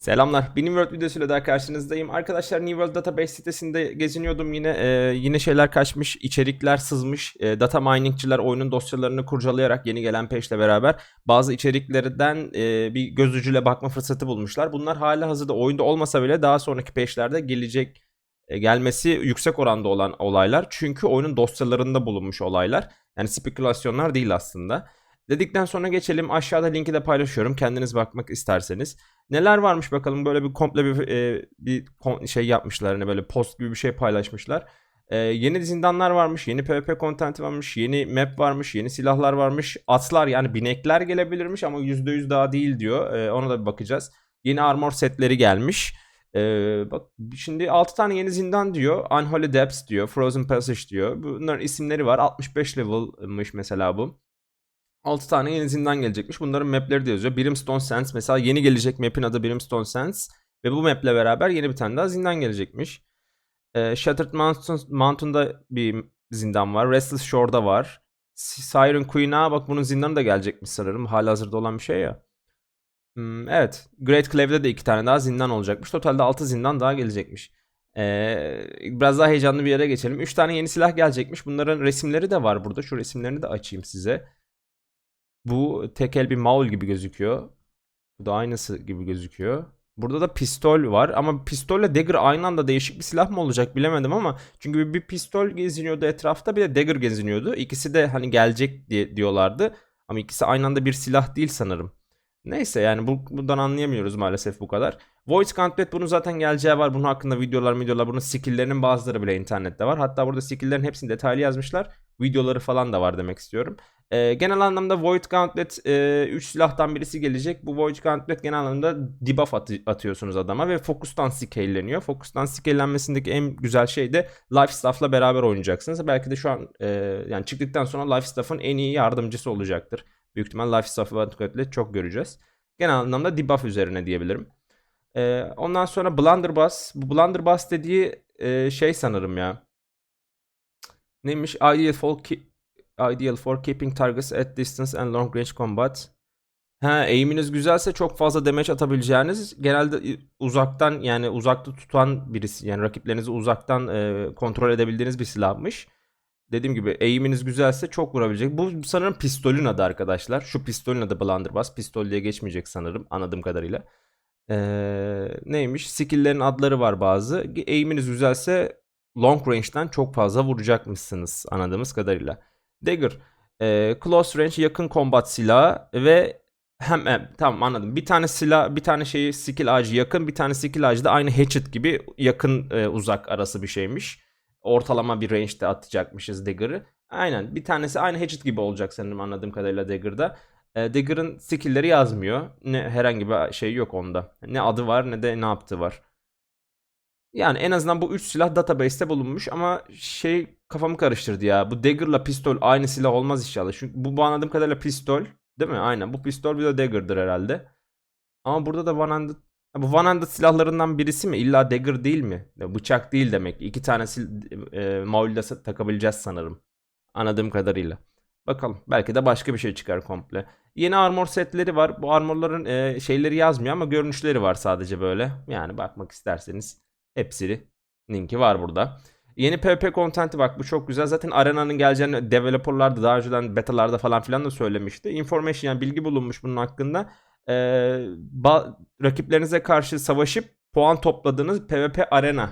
Selamlar. New World videosuyla daha karşınızdayım. Arkadaşlar New World Database sitesinde geziniyordum yine. Ee, yine şeyler kaçmış, içerikler sızmış. Ee, data miningçiler oyunun dosyalarını kurcalayarak yeni gelen patchle beraber bazı içeriklerden e, bir göz ucuyla bakma fırsatı bulmuşlar. Bunlar hala hazırda oyunda olmasa bile daha sonraki patchlerde gelecek e, gelmesi yüksek oranda olan olaylar. Çünkü oyunun dosyalarında bulunmuş olaylar. Yani spekülasyonlar değil aslında. Dedikten sonra geçelim. Aşağıda linki de paylaşıyorum. Kendiniz bakmak isterseniz. Neler varmış bakalım. Böyle bir komple bir, e, bir şey yapmışlar. Hani böyle post gibi bir şey paylaşmışlar. E, yeni zindanlar varmış. Yeni PvP kontenti varmış. Yeni map varmış. Yeni silahlar varmış. Atlar yani binekler gelebilirmiş ama %100 daha değil diyor. E, ona da bir bakacağız. Yeni armor setleri gelmiş. E, bak şimdi 6 tane yeni zindan diyor. Unholy Depths diyor. Frozen Passage diyor. Bunların isimleri var. 65 level'mış mesela bu. 6 tane yeni zindan gelecekmiş. Bunların mapleri de yazıyor. Brimstone Sands mesela yeni gelecek map'in adı Brimstone Sands. Ve bu map'le beraber yeni bir tane daha zindan gelecekmiş. Ee, Shattered Mountain, Mountain'da bir zindan var. Restless Shore'da var. Siren Queen'a bak bunun zindanı da gelecekmiş sanırım. Halihazırda olan bir şey ya. Hmm, evet. Great Clave'de de iki tane daha zindan olacakmış. Totalde 6 zindan daha gelecekmiş. Ee, biraz daha heyecanlı bir yere geçelim. 3 tane yeni silah gelecekmiş. Bunların resimleri de var burada. Şu resimlerini de açayım size. Bu tekel bir maul gibi gözüküyor. Bu da aynısı gibi gözüküyor. Burada da pistol var ama pistolle dagger aynı anda değişik bir silah mı olacak bilemedim ama çünkü bir, pistol geziniyordu etrafta bir de dagger geziniyordu. İkisi de hani gelecek diye diyorlardı ama ikisi aynı anda bir silah değil sanırım. Neyse yani bu, buradan anlayamıyoruz maalesef bu kadar. Voice Gauntlet bunun zaten geleceği var. Bunun hakkında videolar videolar bunun skill'lerinin bazıları bile internette var. Hatta burada skill'lerin hepsini detaylı yazmışlar. Videoları falan da var demek istiyorum. Ee, genel anlamda Void Gauntlet 3 e, silahtan birisi gelecek. Bu Void Gauntlet genel anlamda debuff atı- atıyorsunuz adama ve Focus'tan scale'leniyor. Focus'tan scale'lenmesindeki en güzel şey de Life Staff'la beraber oynayacaksınız. Belki de şu an e, yani çıktıktan sonra Life Staff'ın en iyi yardımcısı olacaktır. Büyük ihtimal Life Staff Void Gauntlet çok göreceğiz. Genel anlamda debuff üzerine diyebilirim. Ee, ondan sonra Blunderbuss. Bu Blunderbuss dediği e, şey sanırım ya. Neymiş? Ideal for, ki- ideal for keeping targets at distance and long range combat. Ha, aim'iniz güzelse çok fazla damage atabileceğiniz genelde uzaktan yani uzakta tutan birisi yani rakiplerinizi uzaktan e, kontrol edebildiğiniz bir silahmış. Dediğim gibi aim'iniz güzelse çok vurabilecek. Bu sanırım pistolün adı arkadaşlar. Şu pistolün adı Blunderbuss. Pistol diye geçmeyecek sanırım anladığım kadarıyla. Ee, neymiş? Skill'lerin adları var bazı. Aim'iniz güzelse long range'den çok fazla vuracakmışsınız anladığımız kadarıyla. Dagger. e, close range yakın combat silahı ve hem, hem tamam anladım. Bir tane silah, bir tane şeyi skill ağacı yakın, bir tane skill ağacı da aynı hatchet gibi yakın e, uzak arası bir şeymiş. Ortalama bir range'de atacakmışız Dagger'ı. Aynen. Bir tanesi aynı hatchet gibi olacak sanırım anladığım kadarıyla Dagger'da. E, Dagger'ın skill'leri yazmıyor. Ne herhangi bir şey yok onda. Ne adı var ne de ne yaptığı var. Yani en azından bu üç silah database'te bulunmuş ama şey kafamı karıştırdı ya. Bu dagger'la pistol aynı silah olmaz inşallah. Çünkü bu, anladığım kadarıyla pistol. Değil mi? Aynen. Bu pistol bir de dagger'dır herhalde. Ama burada da one handed Ha, bu one handed silahlarından birisi mi? İlla dagger değil mi? Bıçak değil demek. İki tane sil e, maulde takabileceğiz sanırım. Anladığım kadarıyla. Bakalım. Belki de başka bir şey çıkar komple. Yeni armor setleri var. Bu armorların e, şeyleri yazmıyor ama görünüşleri var sadece böyle. Yani bakmak isterseniz hepsini linki var burada. Yeni PvP kontenti bak bu çok güzel. Zaten arenanın geleceğini developerlar da daha önceden betalarda falan filan da söylemişti. Information yani bilgi bulunmuş bunun hakkında. Ee, rakiplerinize karşı savaşıp puan topladığınız PvP arena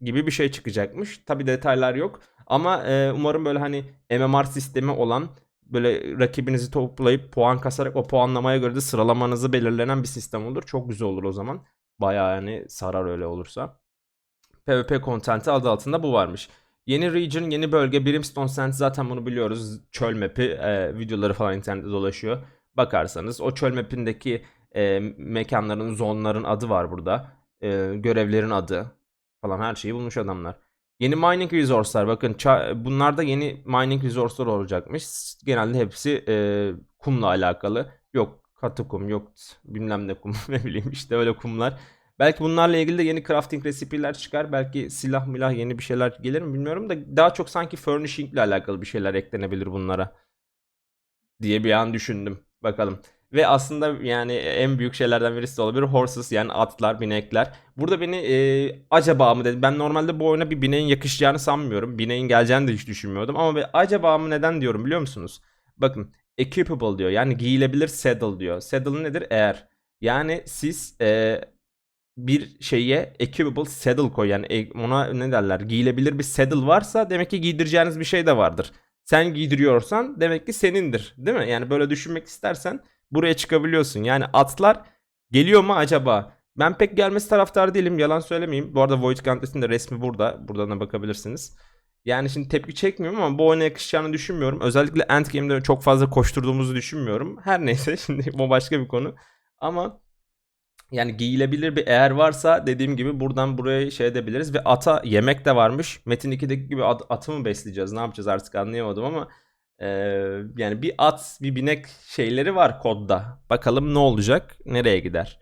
gibi bir şey çıkacakmış. Tabi detaylar yok. Ama e, umarım böyle hani MMR sistemi olan böyle rakibinizi toplayıp puan kasarak o puanlamaya göre de sıralamanızı belirlenen bir sistem olur. Çok güzel olur o zaman. Bayağı yani sarar öyle olursa. PvP kontenti adı altında bu varmış. Yeni region, yeni bölge Brimstone Sands zaten bunu biliyoruz. Çöl map'i e, videoları falan internette dolaşıyor. Bakarsanız o çöl map'indeki e, mekanların, zonların adı var burada. E, görevlerin adı falan her şeyi bulmuş adamlar. Yeni mining resource'lar bakın bunlar da yeni mining resource'lar olacakmış. Genelde hepsi e, kumla alakalı. Yok katı kum, yok bilmem ne kum ne bileyim işte öyle kumlar. Belki bunlarla ilgili de yeni crafting resipiler çıkar. Belki silah milah yeni bir şeyler gelir mi bilmiyorum da daha çok sanki furnishing ile alakalı bir şeyler eklenebilir bunlara diye bir an düşündüm. Bakalım. Ve aslında yani en büyük şeylerden birisi de olabilir horses yani atlar, binekler. Burada beni e, acaba mı dedi. Ben normalde bu oyuna bir bineğin yakışacağını sanmıyorum. Bineğin geleceğini de hiç düşünmüyordum. Ama be- acaba mı neden diyorum biliyor musunuz? Bakın equipable diyor. Yani giyilebilir saddle diyor. Saddle nedir? Eğer. Yani siz e, bir şeye equipable saddle koy. Yani e- ona ne derler? Giyilebilir bir saddle varsa demek ki giydireceğiniz bir şey de vardır. Sen giydiriyorsan demek ki senindir. Değil mi? Yani böyle düşünmek istersen buraya çıkabiliyorsun. Yani atlar geliyor mu acaba? Ben pek gelmesi taraftar değilim. Yalan söylemeyeyim. Bu arada Void Gauntlet'in de resmi burada. Buradan da bakabilirsiniz. Yani şimdi tepki çekmiyorum ama bu oyuna yakışacağını düşünmüyorum. Özellikle Endgame'de çok fazla koşturduğumuzu düşünmüyorum. Her neyse şimdi bu başka bir konu. Ama yani giyilebilir bir eğer varsa dediğim gibi buradan buraya şey edebiliriz. Ve ata yemek de varmış. Metin 2'deki gibi at- atı mı besleyeceğiz ne yapacağız artık anlayamadım ama eee, yani bir at bir binek şeyleri var kodda. Bakalım ne olacak nereye gider.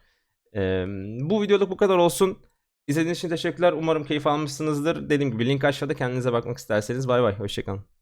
Eee, bu videoluk bu kadar olsun. İzlediğiniz için teşekkürler. Umarım keyif almışsınızdır. Dediğim gibi link aşağıda kendinize bakmak isterseniz. Bay bay. Hoşçakalın.